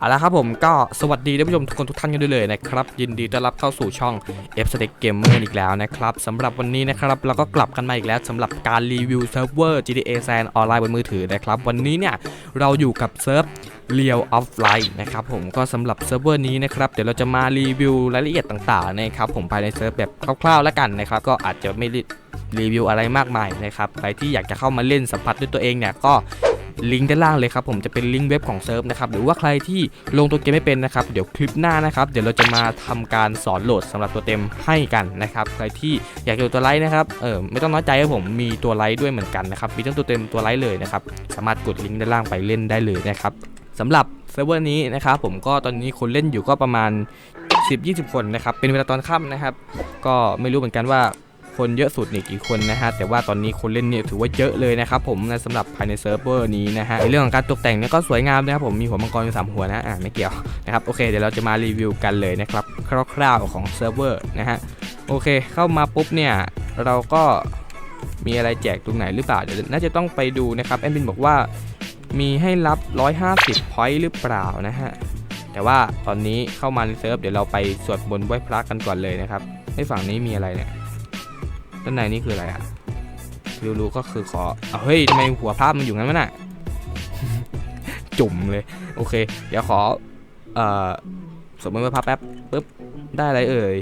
เอาละครับผมก็สวัสดีท่านผู้ชมทุกคนทุกท่านกันด้วยเลยนะครับ ยินดีต้อนรับเข้าสู่ช่อง F s t e a k Gamer อีกแล้วนะครับสำหรับวันนี้นะครับเราก็กลับกันมาอีกแล้วสำหรับการรีวิวเซิร์ฟเวอร์ GTA San ออนไลน์บนมือถือนะครับ วันนี้เนี่ยเราอยู่กับเซิร์ฟ Real of Light นะครับผมก็สำหรับเซิร์ฟเวอร์นี้นะครับเดี๋ยวเราจะมารีวิวรายละเอียดต่างๆนะครับผมภายในเซิร์ฟแบบคร่าวๆแล้วกันนะครับก็อาจจะไม่รีวิวอะไรมากมายนะครับใครที่อยากจะเข้ามาเล่นสัมผัสด้วยตัวเองเนี่ยก็ ลิงก์ด้านล่างเลยครับผมจะเป็นลิงก์เว็บของเซิร์ฟนะครับหรือว่าใครที่ลงตัวเกมไม่เป็นนะครับเดี๋ยวคลิปหน้านะครับเดี๋ยวเราจะมาทำการสอนโหลดสำหรับตัวเต็มให้กันนะครับใครที่อยากดูตัวไลท์นะครับเออไม่ต้องน้อยใจครับผมมีตัวไลท์ด้วยเหมือนกันนะครับมีทั้งตัวเต็มตัวไลท์เลยนะครับสามารถกดลิงก์ด้านล่างไปเล่นได้เลยนะครับสำหรับเซิร์ฟเวอร์นี้นะครับผมก็ตอนนี้คนเล่นอยู่ก็ประมาณ 10-20 คนนะครับเป็นเวลาตอนค่ำนะครับก็ไม่รู้เหมือนกันว่า คนเยอะสุดนี่กี่คนนะฮะแต่ว่าตอนนี้คนเล่นเนี่ยถือว่าเยอะเลยนะครับผมนะสำหรับภายในเซิร์ฟเวอร์นี้นะฮะในเรื่องของการตกแต่งเนี่ยก็สวยงามนะครับผมมีหัวมังกรอยู่สามหัวนะอ่าไม่เกี่ยวนะครับโอเคเดี๋ยวเราจะมารีวิวกันเลยนะครับคร่าวๆของเซิร์ฟเวอร์นะฮะโอเคเข้ามาปุ๊บเนี่ยเราก็มีอะไรแจกตรงไหนหรือเปล่าเดี๋ยวน่าจะต้องไปดูนะครับแอดมินบอกว่ามีให้รับ 150 point หรือเปล่านะฮะ แต่ว่าตอนนี้เข้ามาในเซิร์ฟเดี๋ยวเราไปสวดมนต์ไหว้พระกันก่อนเลยนะครับให้ฝั่งนี้มีอะไรเนี่ย ด้านในนี่คืออะไรอะรู้ๆก็คือขอเฮ้ยทำไมหัวภาพมันอยู่งั้นวะน่ะจุ่มเลย โอเค เดี๋ยวขอ เอ่อ สมมติว่าภาพแป๊บปุ๊บ ได้อะไรเอ่ย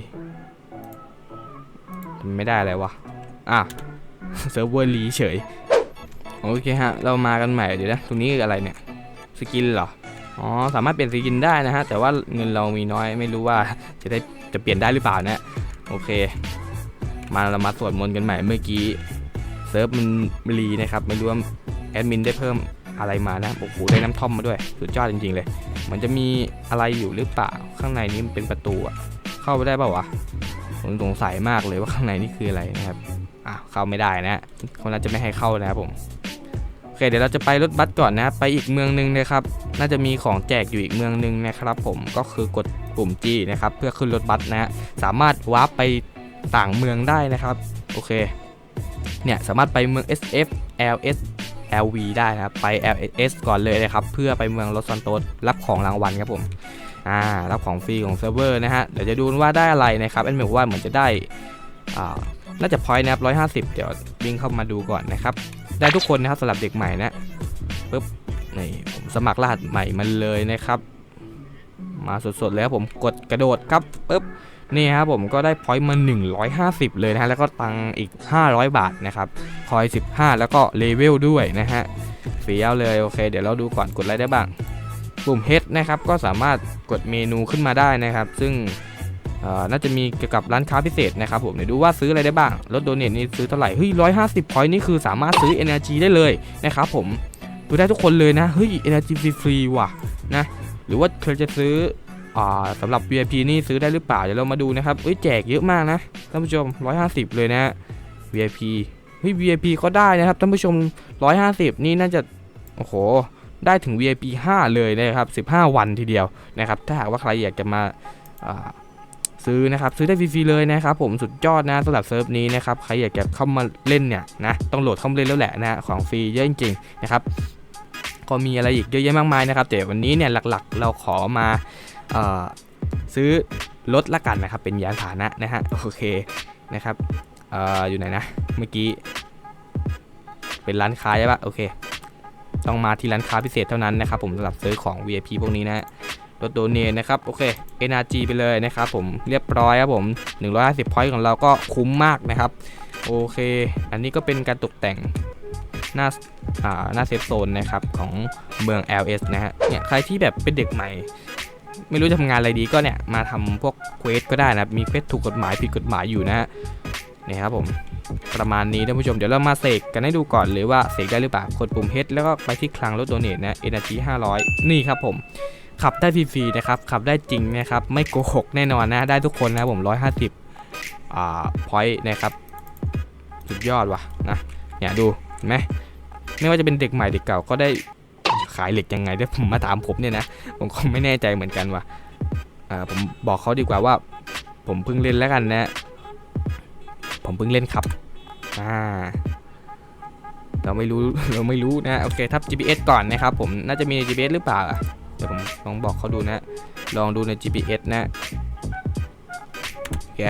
ไม่ได้อะไรวะ อะ เซิร์ฟเวอร์รีเฉย โอเคฮะ เรามากันใหม่เดี๋ยวนะ ตรงนี้คืออะไรเนี่ย สกินเหรอ อ๋อ สามารถเปลี่ยนสกินได้นะฮะ แต่ว่าเงินเรามีน้อย ไม่รู้ว่าจะได้จะเปลี่ยนได้หรือเปล่านะ โอเค มาเรามาสวดมนต์กันใหม่เมื่อกี้เซิร์ฟมันรีนะครับไม่รู้ว่าแอดมินได้เพิ่มอะไรมานะโอ้โหได้น้ำท่อมมาด้วยสุดยอดจริง ๆ เลย มันจะมีอะไรอยู่หรือเปล่าข้างในนี้มันเป็นประตูอะเข้าไปได้เปล่าวะผมสงสัยมากเลยว่าข้างในนี่คืออะไรนะครับอะเข้าไม่ได้นะคนน่าจะไม่ให้เข้านะครับผมโอเคเดี๋ยวเราจะไปรถบัสก่อนนะไปอีกเมืองหนึงนะครับ น่าจะมีของแจกอยู่อีกเมืองหนึงนะครับ ผมก็คือกดปุ่ม G นะครับเพื่อขึ้นรถบัสนะฮะสามารถวาร์ปไป ต่างเมืองได้นะครับ โอเค เนี่ยสามารถไปเมือง SF LS LV ได้นะครับ ไป LS ก่อนเลยนะครับ เพื่อไปเมืองลอสซันโตสรับของรางวัลครับผม อ่า รับของฟรีของเซิร์ฟเวอร์นะฮะ เดี๋ยวจะดูว่าได้อะไรนะครับแอนบอกว่าเหมือนจะได้ อ่า น่าจะพอยต์นะครับ150เดี๋ยววิ่งเข้ามาดูก่อนนะครับ ได้ทุกคนนะครับสำหรับเด็กใหม่นะปึ๊บ นี่ผมสมัครรหัสใหม่มันเลยนะครับ มาสดๆเลยครับผม กดกระโดดครับปึ๊บ นี่ครับผมก็ได้พอยต์มา 150 เลยนะฮะแล้วก็ตังอีก 500 บาทนะครับคอย 15 แล้วก็เลเวลด้วยนะฮะเฟี้ยวเลยโอเค เดี๋ยวเราดูก่อนกดอะไรได้บ้างปุ่ม H นะครับก็สามารถกดเมนูขึ้นมาได้นะครับ ซึ่งน่าจะมีเกี่ยวกับร้านค้าพิเศษนะครับผมเดี๋ยวดูว่าซื้ออะไรได้บ้างลดโดเนทนี่ซื้อเท่าไหร่เฮ้ย150พอยต์นี่คือสามารถซื้อ Energy ได้เลยนะครับผมดูได้ทุกคนเลยนะเฮ้ย Energy ฟรีๆว่ะนะหรือว่าเธอจะซื้อ สำหรับ VIP นี่ซื้อได้หรือเปล่า เดี๋ยวเรามาดูนะครับเอ้ยแจกเยอะมากนะท่านผู้ชม 150 เลยนะ VIP เฮ้ย VIP ก็ได้นะครับท่านผู้ชม 150 นี่น่าจะ โอ้โห ได้ถึง VIP 5 เลยนะครับ 15 วันทีเดียวนะครับ ถ้าหากว่าใครอยากจะมาาซื้อนะครับ ซื้อได้ฟรีๆเลยนะครับ ผมสุดยอดนะสำหรับเซิร์ฟนี้นะครับ ใครอยากจะเข้ามาเล่นเนี่ยนะ ต้องโหลดเข้ามาเล่นแล้วแหละนะ ของฟรีเยอะจริงๆนะครับ ก็มีอะไรอีกเยอะแยะมากมายนะครับ แต่วันนี้เนี่ยหลักๆ เราขอมา ซื้อรถละกันนะครับ เป็นยานพาหนะนะฮะโอเคนะครับออยู่ไหนนะเมื่อกี้เป็นร้านค้าใช่ปะโอเค ต้องมาที่ร้านค้าพิเศษเท่านั้นนะครับ ผมสำหรับซื้อของ VIP พวกนี้นะฮะรถโดเนทนะครับโอเค NRG ไปเลยนะครับผมเรียบร้อยครับผม 150 point ของเราก็คุ้มมากนะครับ โอเค อันนี้ก็เป็นการตกแต่งหน้าอ่าหน้าเซฟโซนนะครับของเมือง LS นะฮะเนี่ยใครที่แบบเป็นเด็กใหม่ ไม่รู้จะทำงานอะไรดีก็เนี่ยมาทำพวกเควสก็ได้นะมีเควสถูกกฎหมายผิดกฎหมายอยู่นะฮะนี่ครับผมประมาณนี้ท่านผู้ชมเดี๋ยวเรามาเสกกันให้ดูก่อนเลยว่าเสกได้หรือเปล่ากดปุ่ม H แล้วก็ไปที่คลังรถโดเนทนะ Energy 500 นี่ครับผมขับได้ฟรีๆนะครับขับได้จริงนะครับไม่โกหกแน่นอนนะได้ทุกคนนะครับผม 150อ่าพอยต์นะครับสุดยอดว่ะนะเนี่ยดูเห็นไหมไม่ว่าจะเป็นเด็กใหม่เด็กเก่าก็ได้ ขายเหล็กยังไงได้ผมมาถามผมเนี่ยนะ ผมก็ไม่แน่ใจเหมือนกันว่ะอ่าผมบอกเขาดีกว่าว่า ผมเพิ่งเล่นแล้วกันนะ ผมเพิ่งเล่นครับอ่าเราไม่รู้เราไม่รู้นะโอเคทับ GPS ก่อนนะครับผมน่าจะมี GPS หรือเปล่าอะเดี๋ยวผมลองบอกเขาดูนะ ลองดูใน GPS นะโอเค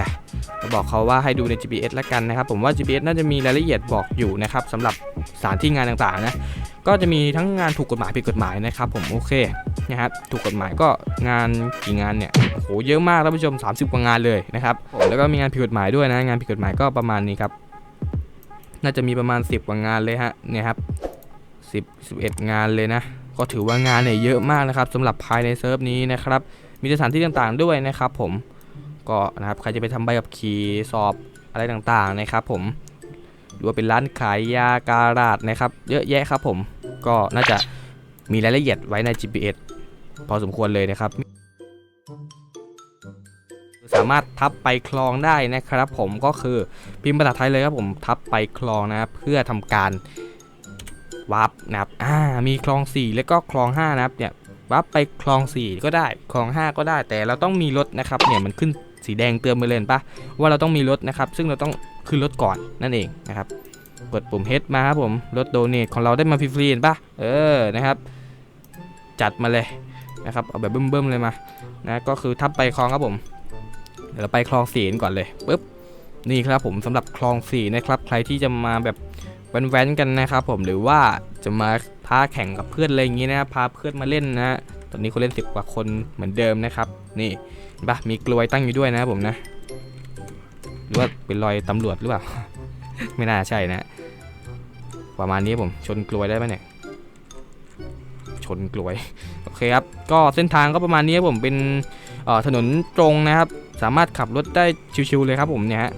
จะบอกเขาว่าให้ดูใน GPS แล้วกันนะครับ ผมว่า GPS น่าจะมีรายละเอียดบอกอยู่นะครับสำหรับสถานที่งานต่างๆนะ ก็จะมีทั้งงานถูกกฎหมายผิดกฎหมายนะครับผมโอเคนะครับถูกกฎหมายก็งานกี่งานเนี่ยโอ้โหเยอะมากท่านผู้ชม 30 กว่างานเลยนะครับผมแล้วก็มีงานผิดกฎหมายด้วยนะงานผิดกฎหมายก็ประมาณนี้ครับน่าจะมีประมาณ 10 กว่างานเลยฮะเนี่ยครับ10 11 งานเลยนะ ก็ถือว่างานเนี่ยเยอะมากนะครับสำหรับภายในเซิร์ฟนี้นะครับมีสถานที่ต่างๆด้วยนะครับผมก็นะครับใครจะไปทำใบขับขี่สอบอะไรต่างๆนะครับผม รือว่าเป็นร้านขายยาการาดนะครับ เยอะแยะครับผม ก็น่าจะมีรายละเอียดไว้ใน GPS พอสมควรเลยนะครับ สามารถทับไปคลองได้นะครับผมก็คือพิมพ์ภาษาไทยเลยครับผมทับไปคลองนะครับเพื่อทำการวาร์ปนะครับอ่ามีคลอง 4 แล้วก็คลอง5นะครับเนี่ยวาร์ปไปคลอง 4 ก็ได้คลอง 5 ก็ได้แต่เราต้องมีรถนะครับเนี่ยมันขึ้นสีแดงเตือนไปเลยเห็นปะว่าเราต้องมีรถนะครับ ซึ่งเราต้อง ขึ้นรถก่อนนั่นเองนะครับกดปุ่ม H มาครับผมรถโดเนทของเราได้มาฟรีๆเห็นปะเออนะครับจัดมาเลยนะครับเอาแบบเบิ่มๆเลยมานะก็คือทับไปคลองครับผมเดี๋ยวเราไปคลอง4กันก่อนเลยปึ๊บนี่ครับผมสำหรับคลอง4นะครับใครที่จะมาแบบแว้นๆกันนะครับผมหรือว่าจะมาพาแข่งกับเพื่อนอะไรอย่างงี้นะพาเพื่อนมาเล่นนะตอนนี้คนเล่นสิบกว่าคนเหมือนเดิมนะครับ นี่ปะมีกลวยตั้งอยู่ด้วยนะครับผมนะ หรือว่าเป็นรอยตำรวจหรือเปล่า ไม่น่าใช่นะประมาณนี้ผมชนกลวยได้ไหมเนี่ยชนกลวยโอเคครับก็เส้นทางก็ประมาณนี้ผมเป็นถนนตรงนะครับ สามารถขับรถได้ชิวๆเลยครับผมเนี่ยฮะ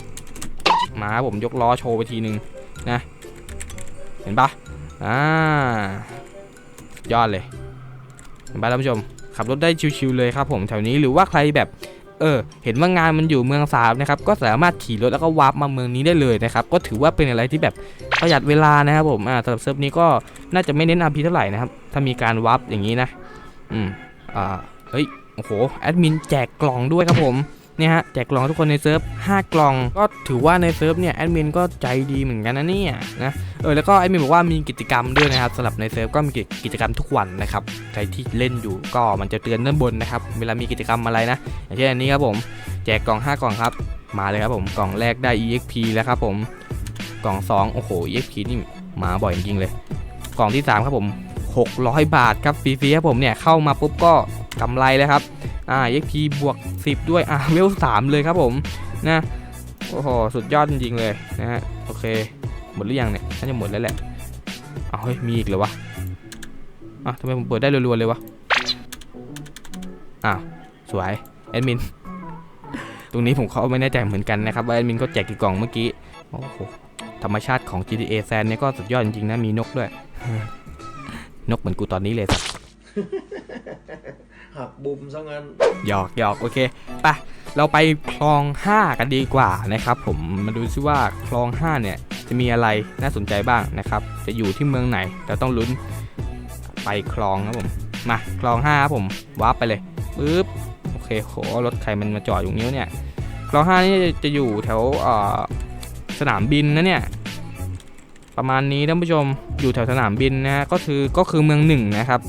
มาผมยกล้อโชว์ไปทีนึงนะเห็นปะอ่ายอดเลยเห็นปะท่านผู้ชมขับรถได้ชิวๆเลยครับผมแถวนี้หรือว่าใครแบบ เออเห็นว่างานมันอยู่เมืองสามนะครับก็สามารถขี่รถแล้วก็วาร์ปมาเมืองนี้ได้เลยนะครับก็ถือว่าเป็นอะไรที่แบบประหยัดเวลานะครับผมอ่าสำหรับเซิร์ฟนี้ก็น่าจะไม่เน้นำพีเท่าไหร่นะครับถ้ามีการวาร์ปอย่างนี้นะอืมอ่าเฮ้ยโอ้โหแอดมินแจกกล่องด้วยครับผม เนี่ยฮะแจกกล่องทุกคนในเซิร์ฟ5กล่อง ก็ถือว่าในเซิร์ฟเนี่ยแอดมินก็ใจดีเหมือนกันนะเนี่ยนะเออแล้วก็ไอ้มีบอกว่ามีกิจกรรมด้วยนะครับสำหรับในเซิร์ฟก็มีกิจกรรมทุกวันนะครับใครที่เล่นอยู่ก็มันจะเตือนด้านบนนะครับเวลามีกิจกรรมอะไรนะอย่างเช่นอันนี้ครับผมแจกกล่อง 5 กล่องครับมาเลยครับผมกล่องแรกได้ exp แล้วครับผมกล่อง 2 โอ้โห exp นี่มาบ่อยจริงๆเลย กล่องที่ 3 ครับผม 600 บาทครับฟรีๆครับผมเนี่ยเข้ามาปุ๊บก็กำไรเลยครับ อ่า exp บวก 10 ด้วย อ่าเวล3เลยครับผม นะ โอ้โห สุดยอดจริงๆเลยนะฮะ โอเค หมดหรือยังเนี่ย น่าจะหมดแล้วแหละ เอาเฮ้ย มีอีกเหรอวะ อะทำไมผมเปิดได้รัวๆเลยวะ อ้าว สวย แอดมิน ตรงนี้ผมเขาไม่แน่ใจเหมือนกันนะครับว่าแอดมินก็แจกกี่กล่องเมื่อกี้ โอ้โห ธรรมชาติของ GTA San เนี่ยก็สุดยอดจริงๆนะ มีนกด้วย นกเหมือนกูตอนนี้เลยสัตว์ หักบุมซะงั้นหยอกหยอกโอเคไปเราไปคลอง 5 กันดีกว่านะครับ ผมมาดูซิว่าคลอง 5 เนี่ย จะมีอะไรน่าสนใจบ้างนะครับ จะอยู่ที่เมืองไหนเราต้องลุ้นไปคลองครับผมมาคลอง5ครับผมวาร์ปไปเลยปึ๊บโอเคโหรถใครมันมาจอดอยู่นี้วเนี่ยคลอง 5 นี่จะอยู่แถวสนามบินนะเนี่ยประมาณนี้ท่านผู้ชมอยู่แถวสนามบินนะฮะก็คือก็คือเมืองหนึ่งนะครับ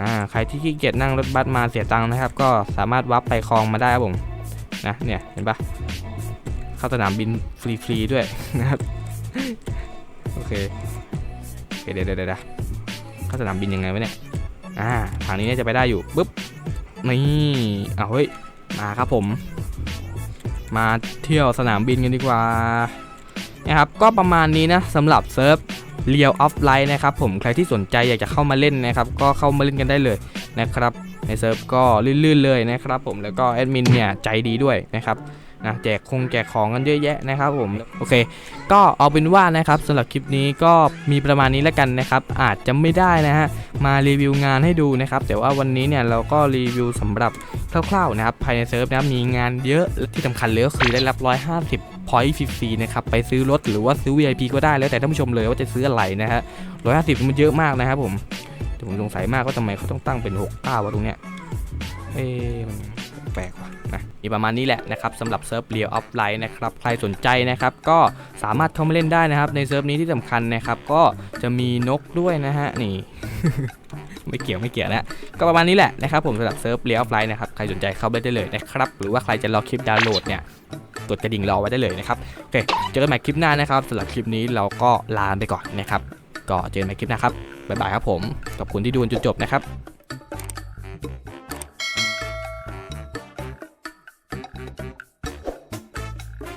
อ่าใครที่ขี้เกียจนั่งรถบัสมาเสียตังค์นะครับ ก็สามารถวับไปคลองมาได้ครับผมนะเนี่ยเห็นปะเข้าสนามบินฟรีๆด้วยนะครับโอเคโอเคเดี๋ยวเดี๋ยวเข้าสนามบินยังไงวะเนี่ยอ่าทางนี้เนี่ยจะไปได้อยู่ปุ๊บนี่เอาวเฮ้ยมาครับผม มาเที่ยวสนามบินกันดีกว่านะครับก็ประมาณนี้นะสำหรับเซิร์ฟ เรียวออฟไลน์นะครับผมใครที่สนใจอยากจะเข้ามาเล่นนะครับก็เข้ามาเล่นกันได้เลยนะครับในเซิร์ฟก็ลื่นๆเลยนะครับผมแล้วก็แอดมินเนี่ยใจดีด้วยนะครับ นะแจกคงแจกของกันเยอะแยะนะครับผมโอเค ก็เอาเป็นว่านะครับสำหรับคลิปนี้ก็มีประมาณนี้แล้วกันนะครับ อาจจะไม่ได้นะฮะมารีวิวงานให้ดูนะครับ แต่ว่าวันนี้เนี่ยเราก็รีวิวสำหรับคร่าวๆนะครับภายในเซิร์ฟนะครับมีงานเยอะและที่สำคัญเลยก็คือได้รับ 150พอยต์ฟรีๆนะครับ ไปซื้อรถหรือว่าซื้อ VIP ก็ได้แล้วแต่ท่านผู้ชมเลยว่าจะซื้ออะไรนะฮะ150มันเยอะมากนะครับผมแต่ผมสงสัยมากว่าทำไมเขาต้องตั้งเป็น69วะตรงเนี้ยเอ๊ะมันแปลกว่ะ มีประมาณนี้แหละนะครับสำหรับเซิร์ฟเรียลออฟไลน์นะครับใครสนใจนะครับก็สามารถเข้ามาเล่นได้นะครับ ในเซิร์ฟนี้ที่สำคัญนะครับก็จะมีนกด้วยนะฮะนี่ไม่เกี่ยวไม่เกี่ยวแล้วก็ประมาณนี้แหละนะครับผมสำหรับเซิร์ฟเลียออฟไลน์นะครับใครสนใจเข้าไปได้เลยนะครับหรือว่าใครจะรอคลิปดาวน์โหลดเนี่ยกดกระดิ่งรอไว้ได้เลยนะครับโอเคเจอกันใหม่คลิปหน้านะครับสำหรับคลิปนี้เราก็ลาไปก่อนนะครับก็เจอกันใหม่คลิปหน้าครับบ๊ายบายครับผมขอบคุณที่ดูจนจบนะครับ